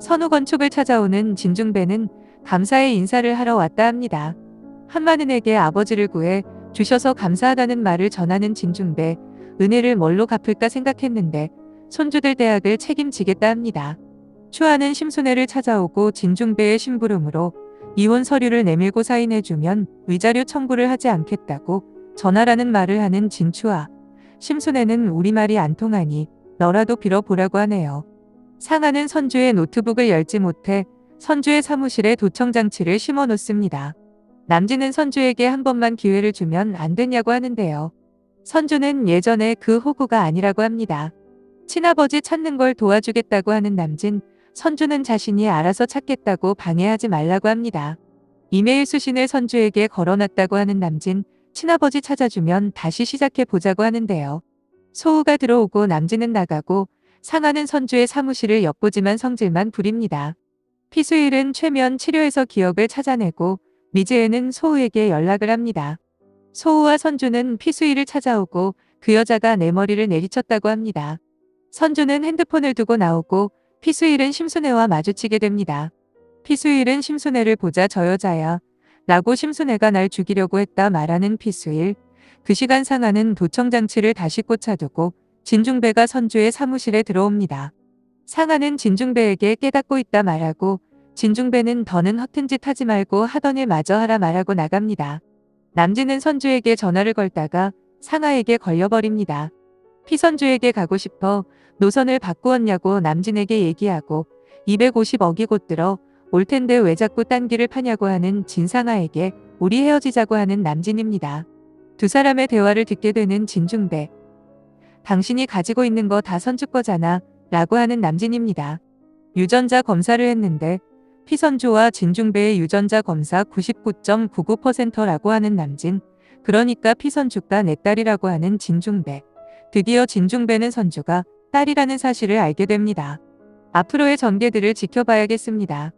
선우 건축을 찾아오는 진중배는 감사의 인사를 하러 왔다 합니다. 한마는에게 아버지를 구해 주셔서 감사하다는 말을 전하는 진중배. 은혜를 뭘로 갚을까 생각했는데 손주들 대학을 책임지겠다 합니다. 추하는 심순애를 찾아오고 진중배의 심부름으로 이혼 서류를 내밀고 사인해주면 위자료 청구를 하지 않겠다고 전하라는 말을 하는 진추아. 심순애는 우리말이 안 통하니 너라도 빌어보라고 하네요. 상하는 선주의 노트북을 열지 못해 선주의 사무실에 도청장치를 심어 놓습니다. 남진은 선주에게 한 번만 기회를 주면 안 되냐고 하는데요. 선주는 예전에 그 호구가 아니라고 합니다. 친아버지 찾는 걸 도와주겠다고 하는 남진, 선주는 자신이 알아서 찾겠다고 방해하지 말라고 합니다. 이메일 수신을 선주에게 걸어놨다고 하는 남진, 친아버지 찾아주면 다시 시작해 보자고 하는데요. 소우가 들어오고 남진은 나가고 상하는 선주의 사무실을 엿보지만 성질만 부립니다. 피수일은 최면 치료에서 기억을 찾아내고 미즈에는 소우에게 연락을 합니다. 소우와 선주는 피수일을 찾아오고 그 여자가 내 머리를 내리쳤다고 합니다. 선주는 핸드폰을 두고 나오고 피수일은 심순애와 마주치게 됩니다. 피수일은 심순애를 보자 저 여자야. 라고 심순애가 날 죽이려고 했다 말하는 피수일. 그 시간 상하는 도청 장치를 다시 꽂아두고 진중배가 선주의 사무실에 들어옵니다. 상하는 진중배에게 깨닫고 있다 말하고 진중배는 더는 허튼 짓 하지 말고 하던 일 마저 하라 말하고 나갑니다. 남진은 선주에게 전화를 걸다가 상하에게 걸려버립니다. 피선주에게 가고 싶어 노선을 바꾸었냐고 남진에게 얘기하고 250억이 곧 들어 올 텐데 왜 자꾸 딴 길을 파냐고 하는 진상아에게 우리 헤어지자고 하는 남진입니다. 두 사람의 대화를 듣게 되는 진중배. 당신이 가지고 있는 거 다 선주 거잖아 라고 하는 남진입니다. 유전자 검사를 했는데 피선주와 진중배의 유전자 검사 99.99%라고 하는 남진. 그러니까 피선주가 내 딸이라고 하는 진중배. 드디어 진중배는 선주가 딸이라는 사실을 알게 됩니다. 앞으로의 전개들을 지켜봐야겠습니다.